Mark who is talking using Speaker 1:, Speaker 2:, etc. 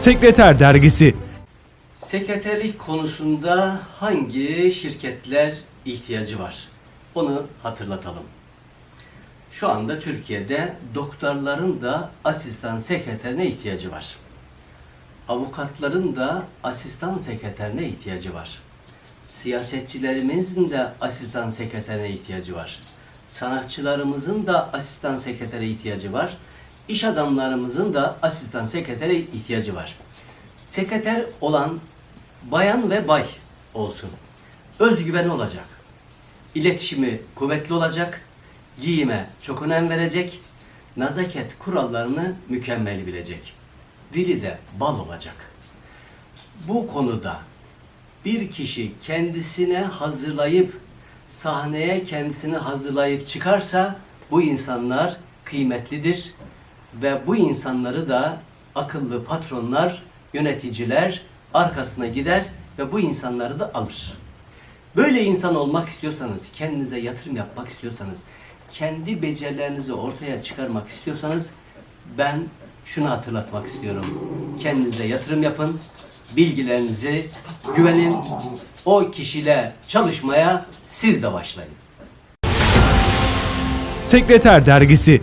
Speaker 1: Sekreter Dergisi
Speaker 2: Sekreterlik konusunda hangi şirketler ihtiyacı var? Onu hatırlatalım. Şu anda Türkiye'de doktorların da asistan sekreterine ihtiyacı var. Avukatların da asistan sekreterine ihtiyacı var. Siyasetçilerimizin de asistan sekreterine ihtiyacı var. Sanatçılarımızın da asistan sekretere ihtiyacı var. İş adamlarımızın da asistan sekretere ihtiyacı var. Sekreter olan bayan ve bay olsun. Özgüveni olacak. İletişimi kuvvetli olacak. Giyime çok önem verecek. Nazaket kurallarını mükemmel bilecek. Dili de bal olacak. Bu konuda bir kişi kendisine hazırlayıp sahneye kendisini hazırlayıp çıkarsa bu insanlar kıymetlidir ve bu insanları da akıllı patronlar, yöneticiler arkasına gider ve bu insanları da alır. Böyle insan olmak istiyorsanız, kendinize yatırım yapmak istiyorsanız, kendi becerilerinizi ortaya çıkarmak istiyorsanız ben şunu hatırlatmak istiyorum. Kendinize yatırım yapın, bilgilerinizi güvenin, o kişiyle çalışmaya siz de başlayın.
Speaker 1: Sekreter Dergisi